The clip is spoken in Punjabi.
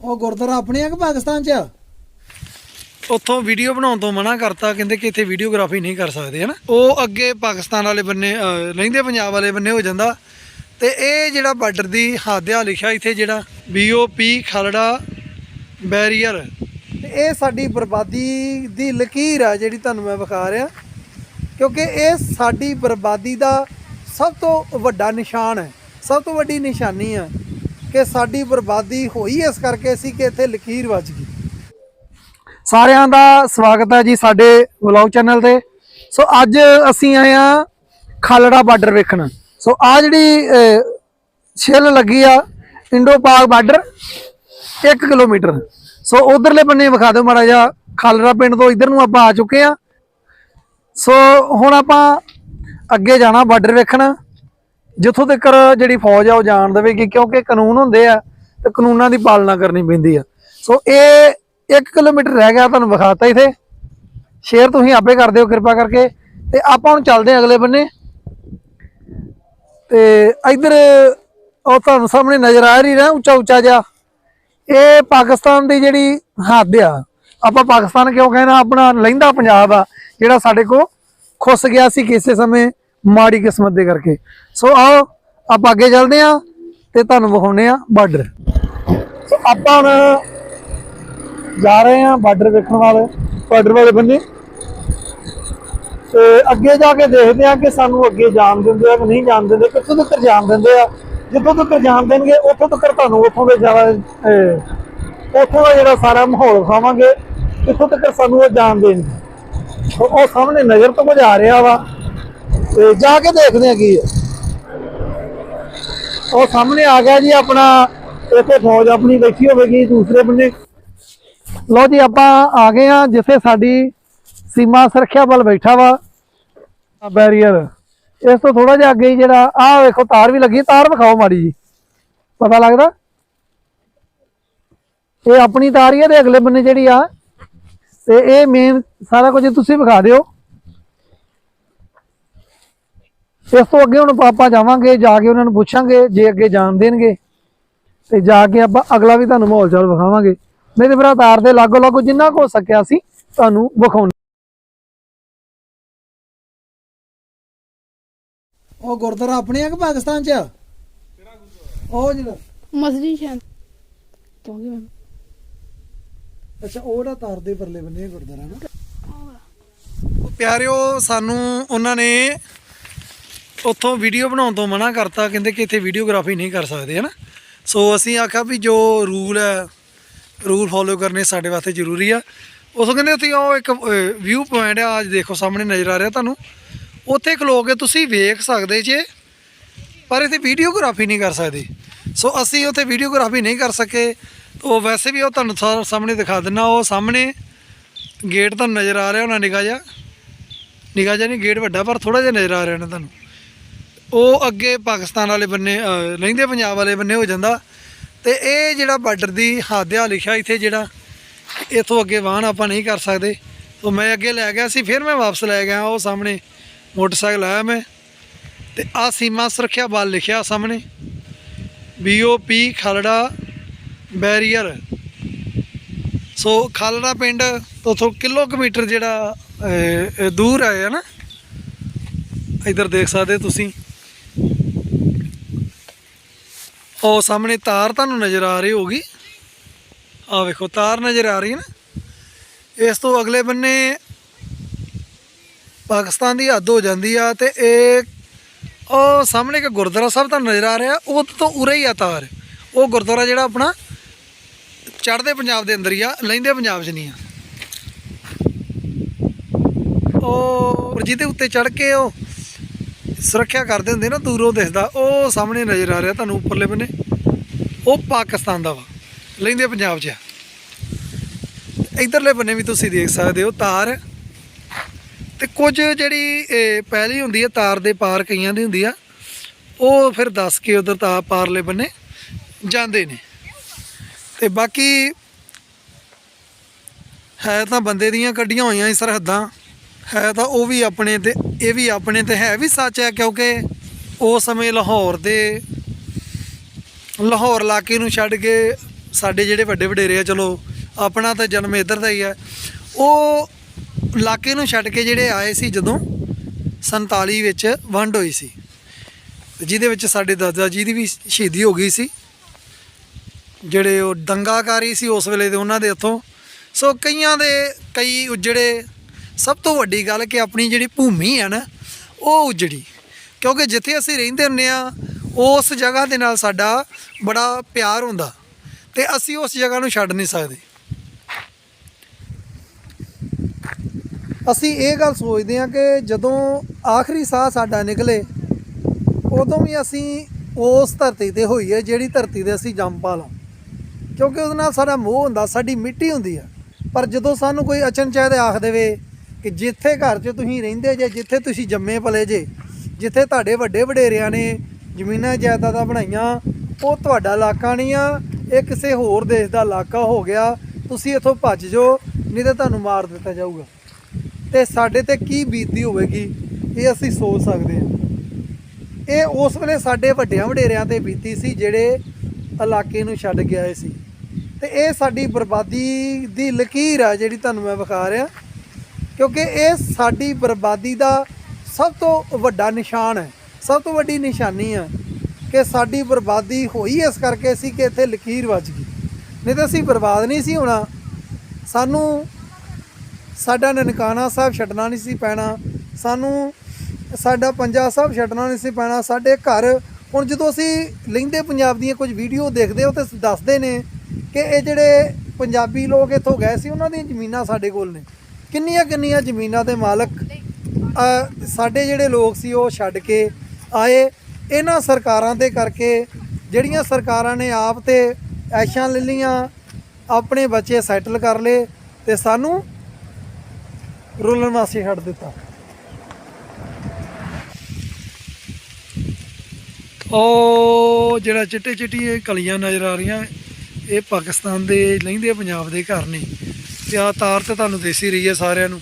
ਉਹ ਗੁਰਦੁਆਰਾ ਆਪਣੇ ਆ ਕਿ ਪਾਕਿਸਤਾਨ ਚ? ਆ ਉੱਥੋਂ ਵੀਡੀਓ ਬਣਾਉਣ ਤੋਂ ਮਨਾ ਕਰਤਾ ਕਹਿੰਦੇ ਕਿ ਇੱਥੇ ਵੀਡੀਓਗ੍ਰਾਫੀ ਨਹੀਂ ਕਰ ਸਕਦੇ ਹਨਾ? ਉਹ ਅੱਗੇ ਪਾਕਿਸਤਾਨ ਵਾਲੇ ਬੰਨੇ ਲਹਿੰਦੇ ਪੰਜਾਬ ਵਾਲੇ ਬੰਨੇ ਹੋ ਜਾਂਦਾ। ਤੇ ਇਹ ਜਿਹੜਾ ਬਾਰਡਰ ਦੀ ਹਾਦਿਆ ਲਿਖਿਆ ਇੱਥੇ ਜਿਹੜਾ ਬੀਓਪੀ ਖਲੜਾ ਬੈਰੀਅਰ। ਇਹ ਸਾਡੀ ਬਰਬਾਦੀ ਦੀ ਲਕੀਰ ਆ ਜਿਹੜੀ ਤੁਹਾਨੂੰ ਮੈਂ ਵਿਖਾ ਰਿਹਾ ਕਿਉਂਕਿ ਇਹ ਸਾਡੀ ਬਰਬਾਦੀ ਦਾ ਸਭ ਤੋਂ ਵੱਡਾ ਨਿਸ਼ਾਨ ਹੈ ਸਭ ਤੋਂ ਵੱਡੀ ਨਿਸ਼ਾਨੀ ਆ। ਕਿ ਸਾਡੀ ਬਰਬਾਦੀ ਹੋਈ ਇਸ ਕਰਕੇ ਸੀ ਕਿ ਇੱਥੇ ਲਕੀਰ ਵੱਜ ਗਈ। ਸਾਰਿਆਂ ਦਾ ਸਵਾਗਤ ਹੈ ਜੀ ਸਾਡੇ ਵਲੌਗ ਚੈਨਲ ਤੇ। ਸੋ ਅੱਜ ਅਸੀਂ ਆਏ ਆ ਖਾਲੜਾ ਬਾਰਡਰ ਵੇਖਣ। ਸੋ ਆ ਜਿਹੜੀ ਛਿੱਲ ਲੱਗੀ ਆ, ਇੰਡੋ ਪਾਕ ਬਾਰਡਰ 1 ਕਿਲੋਮੀਟਰ। ਸੋ ਉਧਰਲੇ ਬੰਨੇ ਵਿਖਾ ਦਿਓ ਮਾੜਾ ਜਿਹਾ, ਖਾਲੜਾ ਪਿੰਡ ਤੋਂ ਇਧਰ ਨੂੰ ਆਪਾਂ ਆ ਚੁੱਕੇ ਆ ਸੋ ਹੁਣ ਆਪਾਂ ਅੱਗੇ ਜਾਣਾ ਬਾਰਡਰ ਵੇਖਣ। ਜਿੱਥੋਂ ਤੱਕ ਜਿਹੜੀ ਫੌਜ ਆ ਉਹ ਜਾਣ ਦੇਵੇਗੀ, ਕਿਉਂਕਿ ਕਾਨੂੰਨ ਹੁੰਦੇ ਆ ਤੇ ਕਾਨੂੰਨਾਂ ਦੀ ਪਾਲਣਾ ਕਰਨੀ ਪੈਂਦੀ ਆ। ਸੋ ਇਹ 1 ਕਿਲੋਮੀਟਰ ਰਹਿ ਗਿਆ, ਤੁਹਾਨੂੰ ਵਿਖਾਤਾ ਇਥੇ। ਸ਼ੇਅਰ ਤੁਸੀਂ ਆਪੇ ਕਰ ਦਿਓ ਕਿਰਪਾ ਕਰਕੇ। ਤੇ ਆਪਾਂ ਹੁਣ ਚੱਲਦੇ ਹਾਂ ਅਗਲੇ ਬੰਨੇ। ਤੇ ਇਧਰ ਉਹ ਤੁਹਾਨੂੰ ਸਾਹਮਣੇ ਨਜ਼ਰ ਆ ਰਹੀ ਨਾ ਉੱਚਾ ਉੱਚਾ ਜਿਹਾ। ਇਹ ਪਾਕਿਸਤਾਨ ਦੀ ਜਿਹੜੀ ਹੱਦ ਆ, ਆਪਾਂ ਪਾਕਿਸਤਾਨ ਕਿਉਂ ਕਹਿੰਦਾ ਆਪਣਾ ਲਹਿੰਦਾ ਪੰਜਾਬ ਆ, ਜਿਹੜਾ ਸਾਡੇ ਕੋ ਖੁੱਸ ਗਿਆ ਸੀ ਕਿਸੇ ਸਮੇਂ। ਮਾੜੀ ਕਿਸਮਤ ਦੇ ਕਰਕੇ। ਸੋ ਆਓ, ਆਪਾਂ ਅੱਗੇ ਚੱਲਦੇ ਆ ਤੇ ਤੁਹਾਨੂੰ ਵਿਖਾਉਨੇ ਆ ਬਾਰਡਰ। ਸੋ ਆਪਾਂ ਹੁਣ ਜਾ ਰਹੇ ਆ ਬਾਰਡਰ ਵੇਖਣ ਵਾਲੇ, ਬਾਰਡਰ ਵਾਲੇ ਬੰਨੇ। ਤੇ ਅੱਗੇ ਜਾ ਕੇ ਦੇਖਦੇ ਆ ਕਿ ਸਾਨੂੰ ਅੱਗੇ ਜਾਣ ਦਿੰਦੇ ਆ ਕਿ ਨਹੀਂ ਜਾਣ ਦਿੰਦੇ, ਕਿੱਥੋਂ ਤੱਕ ਜਾਣ ਦਿੰਦੇ ਆ, ਜਿੱਥੋਂ ਤੱਕ ਜਾਣ ਦੇਣਗੇ, ਉੱਥੋਂ ਤੱਕ ਤੁਹਾਨੂੰ ਉੱਥੋਂ ਦੇ ਜ਼ਿਆਦਾ ਉੱਥੋਂ ਦਾ ਜਿਹੜਾ ਸਾਰਾ ਮਾਹੌਲ ਖਾਵਾਂਗੇ ਕਿੱਥੋਂ ਤੱਕ ਸਾਨੂੰ ਉਹ ਜਾਣ ਦੇਣਗੇ। ਉਹ ਸਾਹਮਣੇ ਨਜ਼ਰ ਤੋਂ ਕੁਝ ਆ ਰਿਹਾ ਵਾ। ਤੇ ਜਾ ਕੇ ਦੇਖਦੇ ਆ ਕੀ ਹੈ ਉਹ ਸਾਹਮਣੇ ਆ ਗਿਆ ਜੀ ਆਪਣਾ ਇੱਥੇ ਫੌਜ ਆਪਣੀ ਬੈਠੀ ਹੋਵੇਗੀ ਦੂਸਰੇ ਬੰਨੇ। ਲੋ ਜੀ, ਆਪਾਂ ਆ ਗਏ ਆ ਜਿੱਥੇ ਸਾਡੀ ਸੀਮਾ ਸੁਰੱਖਿਆ ਬਲ ਬੈਠਾ ਵਾ, ਬੈਰੀਅਰ। ਇਸ ਤੋਂ ਥੋੜਾ ਜਿਹਾ ਅੱਗੇ ਹੀ ਜਿਹੜਾ, ਆਹ ਵੇਖੋ, ਤਾਰ ਵੀ ਲੱਗੀ, ਤਾਰ ਵਿਖਾਓ ਮਾੜੀ ਜੀ। ਪਤਾ ਲੱਗਦਾ? ਇਹ ਆਪਣੀ ਤਾਰ ਹੀ ਹੈ ਤੇ ਅਗਲੇ ਬੰਨੇ ਜਿਹੜੀ ਆ, ਤੇ ਇਹ ਮੇਨ ਸਾਰਾ ਕੁਝ ਤੁਸੀਂ ਵਿਖਾ ਦਿਓ। ਇਸ ਤੋਂ ਅੱਗੇ ਹੁਣ ਆਪਾਂ ਜਾਵਾਂਗੇ ਜਾ ਕੇ ਉਹਨਾਂ ਨੂੰ ਪੁੱਛਾਂਗੇ ਜੇ ਅੱਗੇ ਜਾਣ ਦੇਣਗੇ। ਤੇ ਜਾ ਕੇ ਆਪਾਂ ਅਗਲਾ ਵੀ ਤੁਹਾਨੂੰ ਮਾਹੌਲ ਚਾਲ ਵਿਖਾਵਾਂਗੇ। ਨਹੀਂ ਤੇ ਫਿਰ ਆਹ ਤਾਰ ਦੇ ਲਾਗੋ ਲਾਗੋ ਜਿੰਨਾ ਕੁ ਸਕਿਆ ਸੀ ਤੁਹਾਨੂੰ ਵਿਖਾਉਣ। ਉਹ ਗੁਰਦੁਆਰਾ ਆਪਣੇ ਆ ਕਿ ਪਾਕਿਸਤਾਨ ਚ? ਆ ਉਹ ਜਿਹੜਾ ਮਸਜਿਦ ਸ਼ਾਨ ਕਿਉਂਕਿ ਮੈਂ ਅੱਛਾ ਉਹ ਜਿਹੜਾ ਤਾਰ ਦੇ ਪਰਲੇ ਬੰਨੇ ਗੁਰਦੁਆਰਾ ਨਾ। ਪਿਆਰਿਓ ਸਾਨੂੰ ਉਹਨਾਂ ਨੇ ਉੱਥੋਂ ਵੀਡੀਓ ਬਣਾਉਣ ਤੋਂ ਮਨਾ ਕਰਤਾ, ਕਹਿੰਦੇ ਕਿ ਇੱਥੇ ਵੀਡੀਓਗ੍ਰਾਫੀ ਨਹੀਂ ਕਰ ਸਕਦੇ, ਹਨਾ? ਸੋ ਅਸੀਂ ਆਖਿਆ ਵੀ ਜੋ ਰੂਲ ਹੈ ਰੂਲ ਫੋਲੋ ਕਰਨੇ ਸਾਡੇ ਵਾਸਤੇ ਜ਼ਰੂਰੀ ਆ। ਉਸੋਂ ਕਹਿੰਦੇ ਉੱਥੇ ਉਹ ਇੱਕ ਵਿਊ ਪੁਆਇੰਟ ਆ ਅੱਜ ਦੇਖੋ ਸਾਹਮਣੇ ਨਜ਼ਰ ਆ ਰਿਹਾ ਤੁਹਾਨੂੰ। ਉੱਥੇ ਖਲੋ ਕੇ ਤੁਸੀਂ ਵੇਖ ਸਕਦੇ ਜੇ, ਪਰ ਇੱਥੇ ਵੀਡੀਓਗ੍ਰਾਫੀ ਨਹੀਂ ਕਰ ਸਕਦੇ। ਸੋ ਅਸੀਂ ਉੱਥੇ ਵੀਡੀਓਗ੍ਰਾਫੀ ਨਹੀਂ ਕਰ ਸਕੇ। ਉਹ ਵੈਸੇ ਵੀ ਉਹ ਤੁਹਾਨੂੰ ਸਾ- ਸਾਹਮਣੇ ਦਿਖਾ ਦਿੰਨਾ, ਉਹ ਸਾਹਮਣੇ ਗੇਟ ਤੁਹਾਨੂੰ ਨਜ਼ਰ ਆ ਰਿਹਾ ਹੋਣਾ ਨਿਗਾਹ ਜਿਹਾ। ਨਿਗਾਹ ਜਿਹਾ ਨਹੀਂ ਗੇਟ ਵੱਡਾ, ਪਰ ਥੋੜਾ ਜਿਹਾ ਨਜ਼ਰ ਆ ਰਿਹਾ ਨਾ ਤੁਹਾਨੂੰ। ਉਹ ਅੱਗੇ ਪਾਕਿਸਤਾਨ ਵਾਲੇ ਬੰਨੇ ਅਹ, ਪੰਜਾਬ ਵਾਲੇ ਬੰਨੇ ਹੋ ਜਾਂਦਾ। ਤੇ ਇਹ ਜਿਹੜਾ ਬਾਰਡਰ ਦੀ ਹਾਦਿਆ ਲਿਖਿਆ ਇੱਥੇ ਜਿਹੜਾ ਇਥੋਂ ਅੱਗੇ ਵਾਹਨ ਆਪਾਂ ਨਹੀਂ ਕਰ ਸਕਦੇ। ਸੋ ਮੈਂ ਅੱਗੇ ਲੈ ਗਿਆ ਸੀ ਫਿਰ ਮੈਂ ਵਾਪਸ ਲੈ ਗਿਆ ਉਹ ਸਾਹਮਣੇ ਮੋਟਰਸਾਈਕਲ ਆਇਆ ਮੈਂ। ਤੇ ਆ ਸੀਮਾ ਸੁਰੱਖਿਆ ਬਲ ਲਿਖਿਆ ਸਾਹਮਣੇ। ਬੀਓਪੀ ਖਲੜਾ ਬੈਰੀਅਰ। ਸੋ ਖਾਲੜਾ ਪਿੰਡ ਤੋਂ ਤੋਂ ਕਿਲੋਮੀਟਰ ਜਿਹੜਾ ਦੂਰ ਹੈ ਨਾ ਇਧਰ ਦੇਖ ਸਕਦੇ ਤੁਸੀਂ। ਉਹ ਸਾਹਮਣੇ ਤਾਰ ਤੁਹਾਨੂੰ ਨਜ਼ਰ ਆ ਰਹੀ ਹੋਗੀ ਆ ਵੇਖੋ, ਤਾਰ ਨਜ਼ਰ ਆ ਰਹੀ ਹੈ ਨਾ। ਇਸ ਤੋਂ ਅਗਲੇ ਬੰਨੇ ਪਾਕਿਸਤਾਨ ਦੀ ਹੱਦ ਹੋ ਜਾਂਦੀ ਆ ਤੇ ਇਹ ਉਹ ਸਾਹਮਣੇ ਇੱਕ ਗੁਰਦੁਆਰਾ ਸਾਹਿਬ ਤੁਹਾਨੂੰ ਨਜ਼ਰ ਆ ਰਿਹਾ, ਉਹ ਤੋਂ ਉਰੇ ਹੀ ਆ ਤਾਰ। ਉਹ ਗੁਰਦੁਆਰਾ ਜਿਹੜਾ ਆਪਣਾ ਚੜ੍ਹਦੇ ਪੰਜਾਬ ਦੇ ਅੰਦਰ ਹੀ ਆ, ਲੈਂਦੇ ਪੰਜਾਬ 'ਚ ਨਹੀਂ ਆ। ਉਹ ਜਿਹਦੇ ਉੱਤੇ ਚੜ੍ਹ ਕੇ ਉਹ ਸੁਰੱਖਿਆ ਕਰਦੇ ਹੁੰਦੇ ਨਾ ਦੂਰੋਂ ਦਿਸਦਾ, ਉਹ ਸਾਹਮਣੇ ਨਜ਼ਰ ਆ ਰਿਹਾ ਤੁਹਾਨੂੰ ਉੱਪਰਲੇ ਬੰਨੇ। ਉਹ ਪਾਕਿਸਤਾਨ ਦਾ ਵਾ, ਲੈਂਦੇ ਪੰਜਾਬ 'ਚ ਆ। ਇਧਰਲੇ ਬੰਨੇ ਵੀ ਤੁਸੀਂ ਦੇਖ ਸਕਦੇ ਹੋ ਤਾਰ। ਤੇ ਕੁਝ ਜਿਹੜੀ ਪਹਿਲੀ ਹੁੰਦੀ ਹੈ ਤਾਰ ਦੇ ਪਾਰ ਕਈਆਂ ਦੀ ਹੁੰਦੀ ਆ, ਉਹ ਫਿਰ ਦੱਸ ਕੇ ਉਧਰ ਤਾਂ ਪਾਰਲੇ ਬੰਨੇ ਜਾਂਦੇ ਨੇ। ਤੇ ਬਾਕੀ ਹੈ ਤਾਂ ਬੰਦੇ ਦੀਆਂ ਕੱਢੀਆਂ ਹੋਈਆਂ ਸਰਹੱਦਾਂ, ਹੈ ਤਾਂ ਉਹ ਵੀ ਆਪਣੇ ਤੇ ਇਹ ਵੀ ਆਪਣੇ ਤੇ ਹੈ ਵੀ ਸੱਚ ਹੈ ਕਿਉਂਕਿ ਉਸ ਸਮੇਂ ਲਾਹੌਰ ਦੇ ਲਾਹੌਰ ਇਲਾਕੇ ਨੂੰ ਛੱਡ ਕੇ ਸਾਡੇ ਜਿਹੜੇ ਵੱਡੇ ਵਡੇਰੇ ਆ, ਚਲੋ ਆਪਣਾ ਤਾਂ ਜਨਮ ਇੱਧਰ ਦਾ ਹੀ ਹੈ ਉਹ ਇਲਾਕੇ ਨੂੰ ਛੱਡ ਕੇ ਜਿਹੜੇ ਆਏ ਸੀ ਜਦੋਂ 47 ਵਿੱਚ ਵੰਡ ਹੋਈ ਸੀ। ਜਿਹਦੇ ਵਿੱਚ ਸਾਡੇ ਦਾਦਾ ਜੀ ਦੀ ਵੀ ਸ਼ਹੀਦੀ ਹੋ ਗਈ ਸੀ। ਜਿਹੜੇ ਉਹ ਦੰਗਾਕਾਰੀ ਸੀ ਉਸ ਵੇਲੇ ਦੇ ਉਹਨਾਂ ਦੇ ਹੱਥੋਂ। ਸੋ ਕਈਆਂ ਦੇ ਕਈ ਉਜੜੇ ਸਭ ਤੋਂ ਵੱਡੀ ਗੱਲ ਕਿ ਆਪਣੀ ਜਿਹੜੀ ਭੂਮੀ ਹੈ ਨਾ, ਉਹ ਉਜੜੀ। ਕਿਉਂਕਿ ਜਿੱਥੇ ਅਸੀਂ ਰਹਿੰਦੇ ਹੁੰਨੇ ਆ ਉਸ ਜਗ੍ਹਾ ਦੇ ਨਾਲ ਸਾਡਾ ਬੜਾ ਪਿਆਰ ਹੁੰਦਾ ਤੇ ਅਸੀਂ ਉਸ ਜਗ੍ਹਾ ਨੂੰ ਛੱਡ ਨਹੀਂ ਸਕਦੇ। ਅਸੀਂ ਇਹ ਗੱਲ ਸੋਚਦੇ ਹਾਂ ਕਿ ਜਦੋਂ ਆਖਰੀ ਸਾਹ ਸਾਡਾ ਨਿਕਲੇ, ਉਦੋਂ ਵੀ ਅਸੀਂ ਉਸ ਧਰਤੀ ਤੇ ਹੋਈਏ ਜਿਹੜੀ ਧਰਤੀ ਤੇ ਅਸੀਂ ਜੰਮ ਪਾ ਲਾਂ ਕਿਉਂਕਿ ਉਹਦੇ ਨਾਲ ਸਾਡਾ ਮੋਹ ਹੁੰਦਾ, ਸਾਡੀ ਮਿੱਟੀ ਹੁੰਦੀ ਆ। ਪਰ ਜਦੋਂ ਸਾਨੂੰ ਕੋਈ ਅਚਨਚੇਤ ਆਖ ਦੇਵੇ ਕਿ ਜਿੱਥੇ ਘਰ 'ਚ ਤੁਸੀਂ ਰਹਿੰਦੇ ਜੇ, ਜਿੱਥੇ ਤੁਸੀਂ ਜੰਮੇ ਪਲੇ ਜੇ, ਜਿੱਥੇ ਤੁਹਾਡੇ ਵੱਡੇ ਵਡੇਰਿਆਂ ਨੇ ਜ਼ਮੀਨਾਂ ਜਾਇਦਾਦਾਂ ਬਣਾਈਆਂ, ਉਹ ਤੁਹਾਡਾ ਇਲਾਕਾ ਨਹੀਂ ਆ, ਇਹ ਕਿਸੇ ਹੋਰ ਦੇਸ਼ ਦਾ ਇਲਾਕਾ ਹੋ ਗਿਆ, ਤੁਸੀਂ ਇੱਥੋਂ ਭੱਜ ਜਾਓ, ਨਹੀਂ ਤਾਂ ਤੁਹਾਨੂੰ ਮਾਰ ਦਿੱਤਾ ਜਾਊਗਾ। ਤੇ ਸਾਡੇ ਤੇ ਕੀ ਬੀਤਦੀ ਹੋਵੇਗੀ, ਇਹ ਅਸੀਂ ਸੋਚ ਸਕਦੇ ਹਾਂ। ਇਹ ਉਸ ਵੇਲੇ ਸਾਡੇ ਵੱਡਿਆਂ ਵਡੇਰਿਆਂ ਤੇ ਬੀਤੀ ਸੀ, ਜਿਹੜੇ ਇਲਾਕੇ ਨੂੰ ਛੱਡ ਕੇ ਆਏ ਸੀ। ਤੇ ਇਹ ਸਾਡੀ ਬਰਬਾਦੀ ਦੀ ਲਕੀਰ ਆ ਜਿਹੜੀ ਤੁਹਾਨੂੰ ਮੈਂ ਵਿਖਾ ਰਿਹਾ। ਕਿਉਂਕਿ ਇਹ ਸਾਡੀ ਬਰਬਾਦੀ ਦਾ ਸਭ ਤੋਂ ਵੱਡਾ ਨਿਸ਼ਾਨ ਹੈ, ਸਭ ਤੋਂ ਵੱਡੀ ਨਿਸ਼ਾਨੀ ਆ ਕਿ ਸਾਡੀ ਬਰਬਾਦੀ ਹੋਈ ਇਸ ਕਰਕੇ ਸੀ ਕਿ ਇੱਥੇ ਲਕੀਰ ਵੱਜ ਗਈ। ਨਹੀਂ ਤਾਂ ਅਸੀਂ ਬਰਬਾਦ ਨਹੀਂ ਸੀ ਹੋਣਾ। ਸਾਨੂੰ ਸਾਡਾ ਨਨਕਾਣਾ ਸਾਹਿਬ ਛੱਡਣਾ ਨਹੀਂ ਸੀ ਪੈਣਾ। ਸਾਨੂੰ ਸਾਡਾ ਪੰਜਾ ਸਾਹਿਬ ਛੱਡਣਾ ਨਹੀਂ ਸੀ ਪੈਣਾ। ਸਾਡੇ ਘਰ, ਹੁਣ ਜਦੋਂ ਅਸੀਂ ਲਹਿੰਦੇ ਪੰਜਾਬ ਦੀਆਂ ਕੁਝ ਵੀਡੀਓ ਦੇਖਦੇ ਹੋ ਤੇ ਦੱਸਦੇ ਨੇ ਕਿ ਇਹ ਜਿਹੜੇ ਪੰਜਾਬੀ ਲੋਕ ਇੱਥੋਂ ਗਏ ਸੀ, ਉਹਨਾਂ ਦੀਆਂ ਜ਼ਮੀਨਾਂ ਸਾਡੇ ਕੋਲ ਨੇ। ਕਿੰਨੀਆਂ ਕਿੰਨੀਆਂ ਜ਼ਮੀਨਾਂ ਦੇ ਮਾਲਕ ਸਾਡੇ ਜਿਹੜੇ ਲੋਕ ਸੀ ਉਹ ਛੱਡ ਕੇ ਆਏ। ਇਹਨਾਂ ਸਰਕਾਰਾਂ ਦੇ ਕਰਕੇ ਜਿਹੜੀਆਂ ਸਰਕਾਰਾਂ ਨੇ ਆਪ ਤੇ ਐਸ਼ਾਂ ਲੈ ਲਈਆਂ, ਆਪਣੇ ਬੱਚੇ ਸੈਟਲ ਕਰ ਲਏ ਤੇ ਸਾਨੂੰ ਰੁਲਣ ਵਾਸਤੇ ਛੱਡ ਦਿੱਤਾ। ਉਹ ਜਿਹੜਾ ਚਿੱਟੇ ਚਿੱਟੀ ਇਹ ਕਲੀਆਂ ਨਜ਼ਰ ਆ ਰਹੀਆਂ, ਇਹ ਪਾਕਿਸਤਾਨ ਦੇ ਲਹਿੰਦੇ ਪੰਜਾਬ ਦੇ ਘਰ ਨੇ। ਤੇ ਆ ਤਾਰ ਤੇ ਤੁਹਾਨੂੰ ਦੇਸੀ ਰਹੀ ਹੈ ਸਾਰਿਆਂ ਨੂੰ।